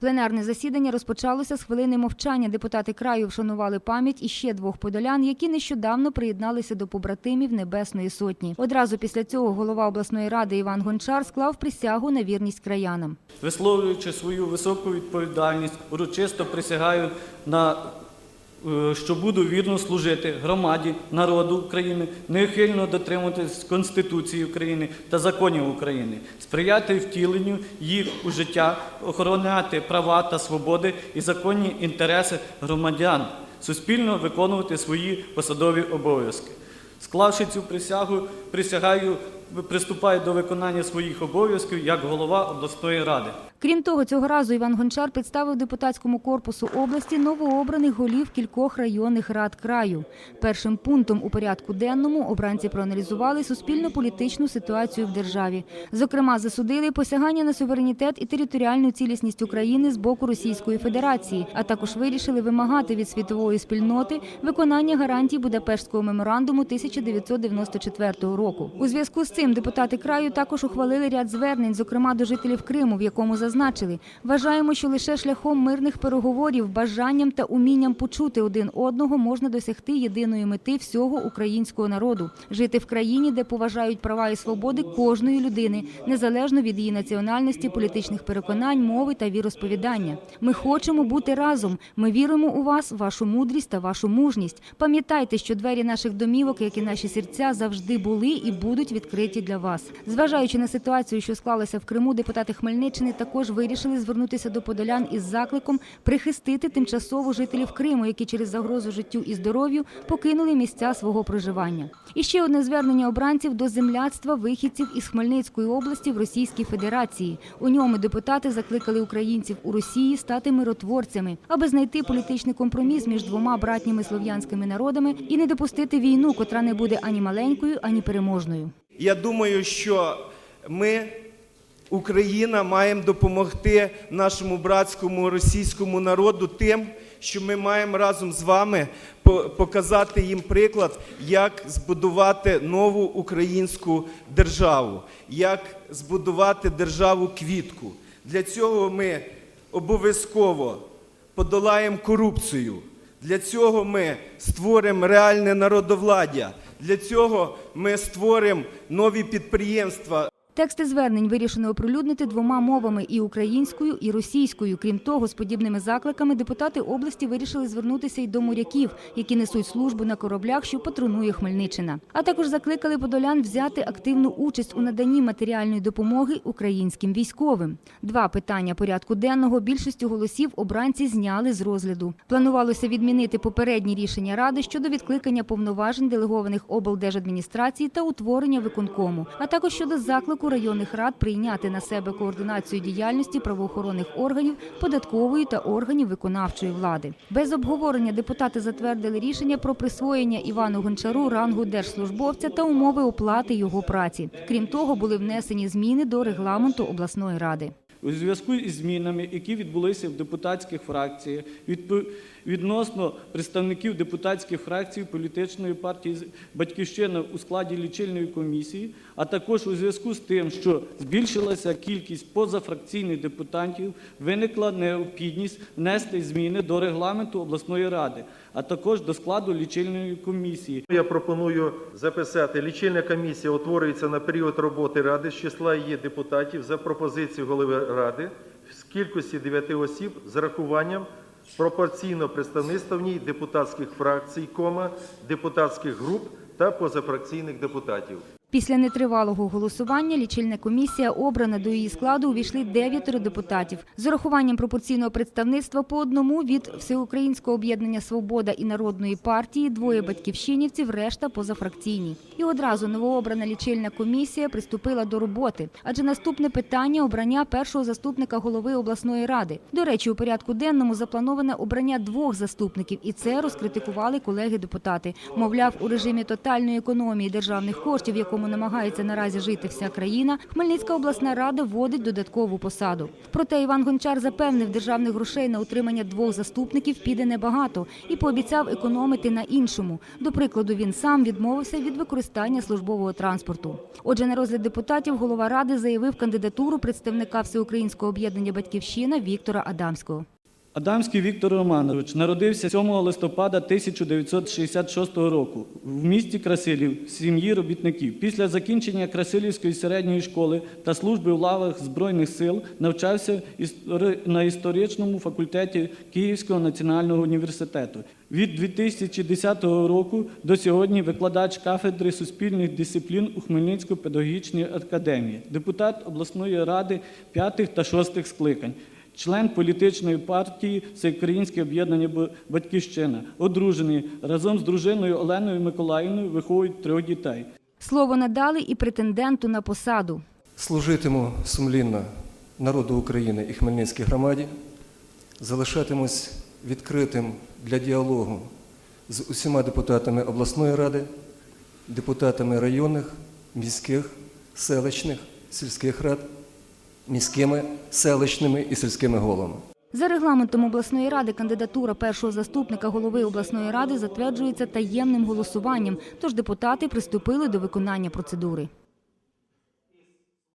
Пленарне засідання розпочалося з хвилини мовчання. Депутати краю вшанували пам'ять іще двох подолян, які нещодавно приєдналися до побратимів Небесної Сотні. Одразу після цього голова обласної ради Іван Гончар склав присягу на вірність краянам. Висловлюючи свою високу відповідальність, урочисто присягаю на що буду вірно служити громаді, народу України, неухильно дотримуватись Конституції України та законів України, сприяти втіленню їх у життя, охороняти права та свободи і законні інтереси громадян, суспільно виконувати свої посадові обов'язки. Склавши цю присягу, присягаю, приступаю до виконання своїх обов'язків як голова обласної ради. Крім того, цього разу Іван Гончар представив депутатському корпусу області новообраних голів кількох районних рад краю. Першим пунктом у порядку денному обранці проаналізували суспільно-політичну ситуацію в державі. Зокрема, засудили посягання на суверенітет і територіальну цілісність України з боку Російської Федерації, а також вирішили вимагати від світової спільноти виконання гарантій Будапештського меморандуму 1994 року. У зв'язку з цим депутати краю також ухвалили ряд звернень, зокрема до жителів Криму, в якому зазначили, вважаємо, що лише шляхом мирних переговорів, бажанням та умінням почути один одного можна досягти єдиної мети всього українського народу жити в країні, де поважають права і свободи кожної людини, незалежно від її національності, політичних переконань, мови та віросповідання. Ми хочемо бути разом. Ми віримо у вас, вашу мудрість та вашу мужність. Пам'ятайте, що двері наших домівок, як і наші серця, завжди були і будуть відкриті для вас. Зважаючи на ситуацію, що склалася в Криму, депутати Хмельниччини також вирішили звернутися до подолян із закликом прихистити тимчасово жителів Криму, які через загрозу життю і здоров'ю покинули місця свого проживання. І ще одне звернення обранців до земляцтва вихідців із Хмельницької області в Російській Федерації. У ньому депутати закликали українців у Росії стати миротворцями, аби знайти політичний компроміс між двома братніми слов'янськими народами і не допустити війну, котра не буде ані маленькою, ані переможною. Я думаю, що ми, Україна, маємо допомогти нашому братському російському народу тим, що ми маємо разом з вами показати їм приклад, як збудувати нову українську державу, як збудувати державу квітку. Для цього ми обов'язково подолаємо корупцію. Для цього ми створимо реальне народовладдя. Для цього ми створимо нові підприємства, Тексти звернень вирішено оприлюднити двома мовами і українською, і російською. Крім того, з подібними закликами депутати області вирішили звернутися й до моряків, які несуть службу на кораблях, що патрулює Хмельниччина. А також закликали подолян взяти активну участь у наданні матеріальної допомоги українським військовим. Два питання порядку денного більшістю голосів обранці зняли з розгляду. Планувалося відмінити попередні рішення ради щодо відкликання повноважень делегованих облдержадміністрації та утворення виконкому, а також щодо заклику районних рад прийняти на себе координацію діяльності правоохоронних органів, податкової та органів виконавчої влади. Без обговорення депутати затвердили рішення про присвоєння Івану Гончару рангу держслужбовця та умови оплати його праці. Крім того, були внесені зміни до регламенту обласної ради. У зв'язку із змінами, які відбулися в депутатських фракціях, відпо- відносно представників депутатських фракцій політичної партії Батьківщина у складі лічильної комісії, а також у зв'язку з тим, що збільшилася кількість позафракційних депутатів, виникла необхідність внести зміни до регламенту обласної ради, а також до складу лічильної комісії. Я пропоную записати. Лічильна комісія утворюється на період роботи ради з числа її депутатів за пропозицією голови ради з кількості 9 осіб з рахуванням пропорційного представництва в ній депутатських фракцій, кома, депутатських груп та позафракційних депутатів. Після нетривалого голосування лічильна комісія обрана до її складу увійшли дев'ятеро депутатів з урахуванням пропорційного представництва по одному від Всеукраїнського об'єднання Свобода і народної партії, двоє батьківщинівців, решта позафракційні. І одразу новообрана лічильна комісія приступила до роботи, адже наступне питання обрання першого заступника голови обласної ради. До речі, у порядку денному заплановане обрання двох заступників, і це розкритикували колеги-депутати. Мовляв, у режимі тотальної економії державних коштів, в якому якому намагається наразі жити вся країна, Хмельницька обласна рада вводить додаткову посаду. Проте Іван Гончар запевнив, державних грошей на утримання двох заступників піде небагато і пообіцяв економити на іншому. До прикладу, він сам відмовився від використання службового транспорту. Отже, на розгляд депутатів голова ради заявив кандидатуру представника Всеукраїнського об'єднання Батьківщина Віктора Адамського. Адамський Віктор Романович народився 7 листопада 1966 року в місті Красилів в сім'ї робітників. Після закінчення Красилівської середньої школи та служби в лавах Збройних сил навчався на історичному факультеті Київського національного університету. Від 2010 року до сьогодні викладач кафедри суспільних дисциплін у Хмельницькій педагогічній академії, депутат обласної ради п'ятих та шостих скликань. Член політичної партії Всеукраїнське об'єднання Батьківщина, одружений разом з дружиною Оленою Миколаївною виховують трьох дітей. Слово надали і претенденту на посаду. Служитиму сумлінно народу України і Хмельницькій громаді, залишатимусь відкритим для діалогу з усіма депутатами обласної ради, депутатами районних, міських, селищних, сільських рад, міськими, селищними і сільськими головами. За регламентом обласної ради кандидатура першого заступника голови обласної ради затверджується таємним голосуванням, тож депутати приступили до виконання процедури.